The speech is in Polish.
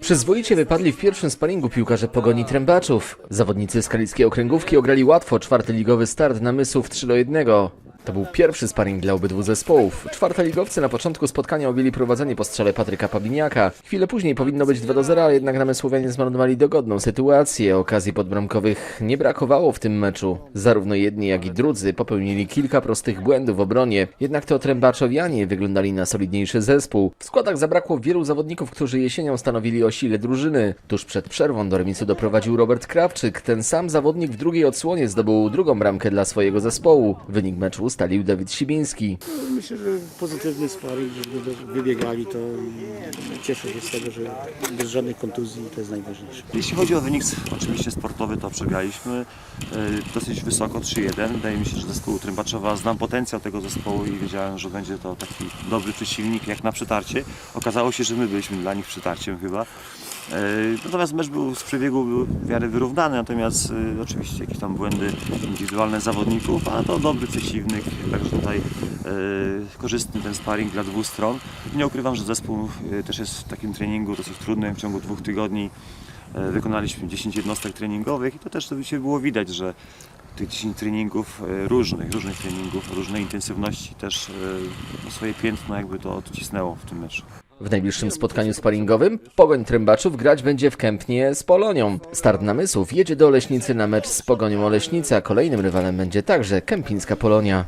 Przyzwoicie wypadli w pierwszym sparingu piłkarze Pogoni Trębaczów. Zawodnicy skalickiej okręgówki ograli łatwo czwarty ligowy start namysłów 3 do 1. To był pierwszy sparing dla obydwu zespołów. Czwartoligowcy na początku spotkania objęli prowadzenie po strzale Patryka Pabiniaka. Chwilę później powinno być 2 do 0, ale jednak namysłowianie zmarnowali dogodną sytuację. Okazji podbramkowych nie brakowało w tym meczu. Zarówno jedni, jak i drudzy popełnili kilka prostych błędów w obronie. Jednak to Trębaczowianie wyglądali na solidniejszy zespół. W składach zabrakło wielu zawodników, którzy jesienią stanowili o sile drużyny. Tuż przed przerwą do remisu doprowadził Robert Krawczyk. Ten sam zawodnik w drugiej odsłonie zdobył drugą bramkę dla swojego zespołu. Wynik meczu ustalił Dawid Sibiński. Myślę, że pozytywny sparring, żeby wybiegali to i cieszę się z tego, że bez żadnych kontuzji to jest najważniejsze. Jeśli chodzi o wynik oczywiście sportowy, to przegraliśmy e, dosyć wysoko 3-1. Wydaje mi się, że zespół Trębaczowa znam potencjał tego zespołu i wiedziałem, że będzie to taki dobry przeciwnik jak na przetarcie. Okazało się, że my byliśmy dla nich przetarciem chyba. E, Natomiast mecz był z przebiegu był w miarę wyrównany, natomiast e, oczywiście jakieś tam błędy indywidualne zawodników, a to dobry przeciwnik, także tutaj e, korzystny ten sparring dla dwóch stron. Nie ukrywam, że zespół też jest w takim treningu dosyć trudnym w ciągu dwóch tygodni. Wykonaliśmy 10 jednostek treningowych i to też to się było widać, że tych 10 treningów różnych, różnych treningów, różnej intensywności też e, swoje piętno jakby to odcisnęło w tym meczu. W najbliższym spotkaniu sparingowym Pogoń Trębaczów grać będzie w Kępnie z Polonią. Start Namysłów jedzie do Oleśnicy na mecz z Pogonią Oleśnica, a kolejnym rywalem będzie także Kępińska Polonia.